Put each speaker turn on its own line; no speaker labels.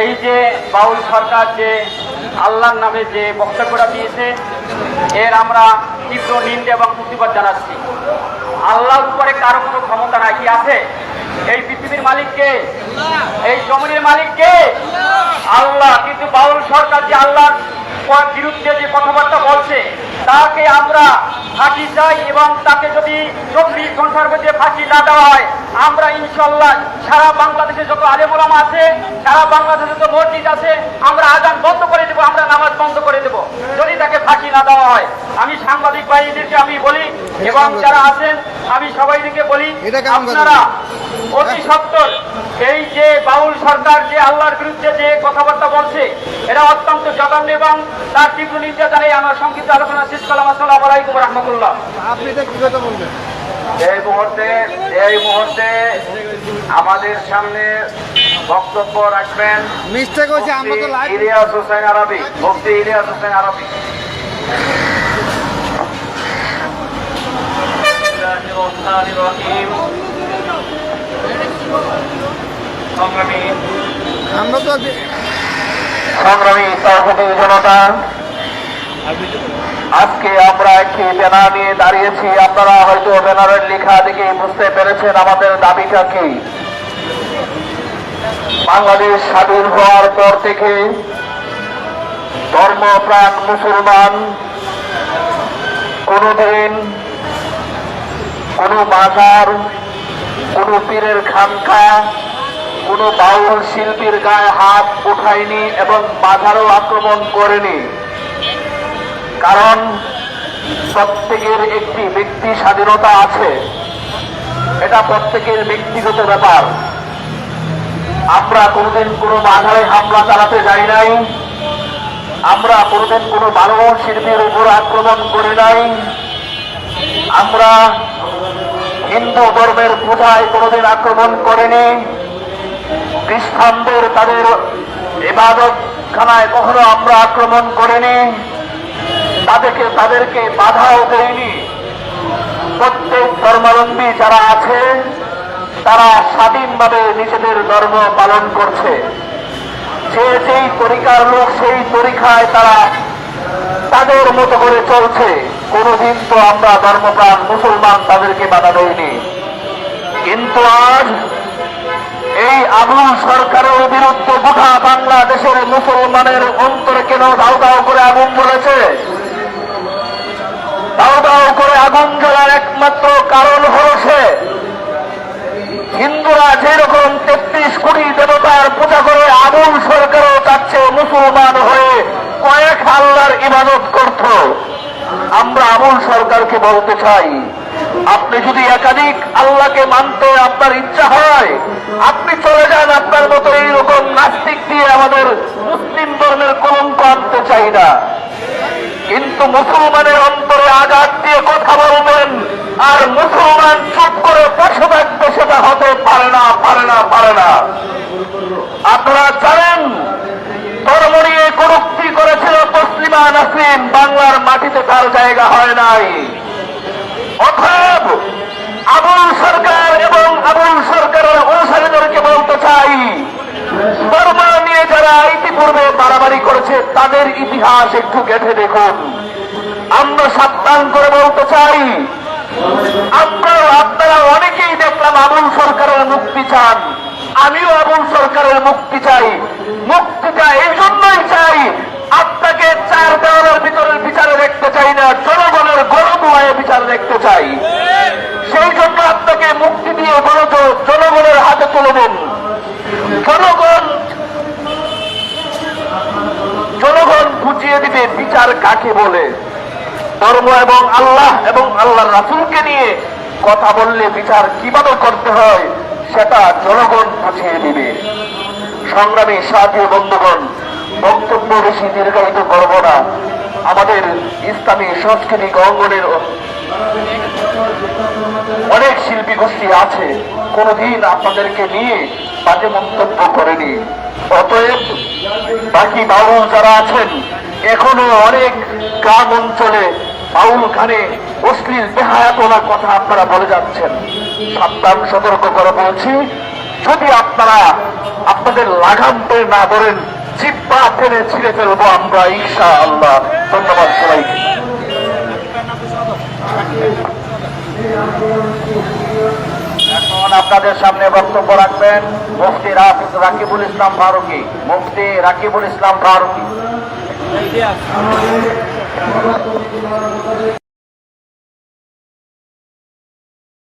এই যে বাউল সরকার যে আল্লাহর নামে যে বক্তব্যটা দিয়েছে, এর আমরা তীব্র নিন্দে এবং প্রতিবাদ জানাচ্ছি। আল্লাহর উপরে কারও কোনো ক্ষমতা নাই, কি আছে? এই পৃথিবীর মালিককে এই জমিনের মালিককে আল্লাহ, কিন্তু বাউল সরকার যে আল্লাহর বিরুদ্ধে যে কথাবার্তা বলছে তাকে আমরা ফাঁসি চাই এবং তাকে যদি চব্বিশ ঘণ্টার মধ্যে ফাঁসি না দেওয়া হয় আমরা ইনশাল্লাহ সারা বাংলাদেশে যত আলেমুলামা আছে সারা বাংলাদেশে যত মসজিদ আছে আমরা আজান বন্ধ করে দেবো আমরা নামাজ বন্ধ করে দেবো। যদি তাকে ফাঁসি না দেওয়া হয় আমি সাংবাদিক বাহিনীদেরকে আমি বলি এবং যারা আছেন আমি সবাইকে বলি আপনারা অতি সত্তর এই যে বাউল সরকার যে আল্লাহর বিরুদ্ধে যে কথাবার্তা বলছে এটা অত্যন্ত জঘন্য এবং তার তীব্র নিন্দা জানিয়ে আমার সংক্ষিপ্ত আলোচনা শেষ করলাম। আসসালামু আলাইকুম রহমতুল্লাহ।
আপনি কি কথা বলবেন।
এই মুহূর্তে এই মুহূর্তে আমাদের সামনে বক্তব্য রাখবেন
মিস্টেক হয়েছে আমরা তো লাইভ
ইলিয়াস হোসেন আরবি। মুফতি ইলিয়াস হোসেন আরবি।
সংগ্রামী
আজকে আমরা একটি ব্যানার নিয়ে দাঁড়িয়েছি। আপনারা হয়তো ব্যানারের লেখা দেখে বুঝতে পেরেছেন আমাদের দাবিটা কি। বাংলাদেশ স্বাধীন হওয়ার পর থেকে ধর্মপ্রাণ মুসলমান কোনোদিন কোনো বাজার, কোনো পীরের খানকা কোনো বাউল শিল্পীর গায়ে হাত উঠায়নি এবং বাজারও আক্রমণ করেনি। কারণ প্রত্যেকের একটি ব্যক্তি স্বাধীনতা আছে। এটা প্রত্যেকের ব্যক্তিগত ব্যাপার। আমরা কোনোদিন কোনো বাজারে হামলা চালাতে যাই নাই। আমরা কোনোদিন কোনো বালক শিল্পীর উপর আক্রমণ করি নাই। আমরা হিন্দু ধর্মের পূজায় কোনোদিন আক্রমণ করেনি। খ্রিস্টানদের তাদের ইবাদত খানায় কখনো আমরা আক্রমণ করিনি। তাদেরকে তাদেরকে বাধাও দেয়নি প্রত্যেক ধর্মাবলম্বী যারা আছে, তারা স্বাধীনভাবে নিজেদের ধর্ম পালন করছে। যে যেই তরিকার লোক, সেই তরিকায় তারা তাদের মতো করে চলছে। কোনোদিন তো আমরা ধর্মপ্রাণ মুসলমান তাদেরকে বাধা দেয়নি কিন্তু আজ আবুল সরকারের বিরুদ্ধে গোটা বাংলাদেশের মুসলমানের অন্তরে কেন দাও দাও করে আগুন জ্বলেছে দাও দাও করে আগুন জ্বলার একমাত্র কারণ সে। হিন্দুরা যেরকম তেত্রিশ কোটি দেবতার পূজা করে আবুল সরকারও চাচ্ছে মুসলমান হয়ে কয়েক আল্লাহর ইবাদত করত। আমরা আবুল সরকারকে বলতে চাই আপনি যদি একাধিক আল্লাহকে মানতে আপনার ইচ্ছা হয়, আপনি চলে যান আপনার মতো এইরকম নাস্তিক দিয়ে আমাদের মুসলিম ধর্মের কলঙ্ক আনতে চাই না। কিন্তু মুসলমানের অন্তরে আঘাত দিয়ে কথা বলবেন, আর মুসলমান চুপ করে বসে থাকবে সেটা হতে পারে না পারে না পারে না। আপনারা জানেন, ধর্ম নিয়ে কটুক্তি করেছিল তসলিমা নাসরিন, বাংলার মাটিতে তার জায়গা হয় নাই। অতএব আবুল সরকার এবং আবুল সরকারের অনুসারীদেরকে বলতে চাই ধর্ম নিয়ে যারা ইতিপূর্বে বাড়াবাড়ি করেছে, তাদের ইতিহাস একটু গেঁথে দেখুন। আমরা সাবধান করে বলতে চাই, আপনারা আপনারা অনেকেই দেখলাম আবুল সরকারের মুক্তি চান। আমিও আবুল সরকারের মুক্তি চাই। মুক্তিটা এই জন্যই চাই, আপনাকে চার দেওয়ালের ভিতরের বিচারে দেখতে চাই না জনগণের গণদুয়ায় বিচার দেখতে চাই। সেই জন্য আপনাকে মুক্তি দিয়ে গণত জনগণের হাতে তুলে দেন। জনগণ জনগণ বুঝিয়ে দিবে বিচার কাকে বলে। ধর্ম এবং আল্লাহ এবং আল্লাহর রাসুলকে নিয়ে কথা বললে বিচার কীভাবে করতে হয়, সেটা জনগণ বুঝিয়ে দিবে। সংগ্রামী সাথী বন্ধুগণ, বক্তব্য বেশি দীর্ঘায়িত করব না। আমাদের ইসলামী সংস্কৃতি অঙ্গনের অনেক শিল্পী গোষ্ঠী আছে, কোনদিন আপনাদেরকে নিয়ে বাজে মন্তব্য করেনি। অতএব বাকি বাউল যারা আছেন, এখনও অনেক গ্রাম অঞ্চলে বাউল খানে অশ্লীল বেহায়াতনার কথা আপনারা বলে যাচ্ছেন। সাবধান, সতর্ক করে বলছি, যদি আপনারা আপনাদের লাগাম না ধরেন, জিব্বা টেনে ছিঁড়ে ফেলব আমরা ঈশা আল্লাহ ধন্যবাদ সবাইকে।
এখন আপনাদের সামনে বক্তব্য রাখবেন মুফতি রাকিবুল ইসলাম ফারুকি। মুফতি রাকিবুল ইসলাম ফারুকি।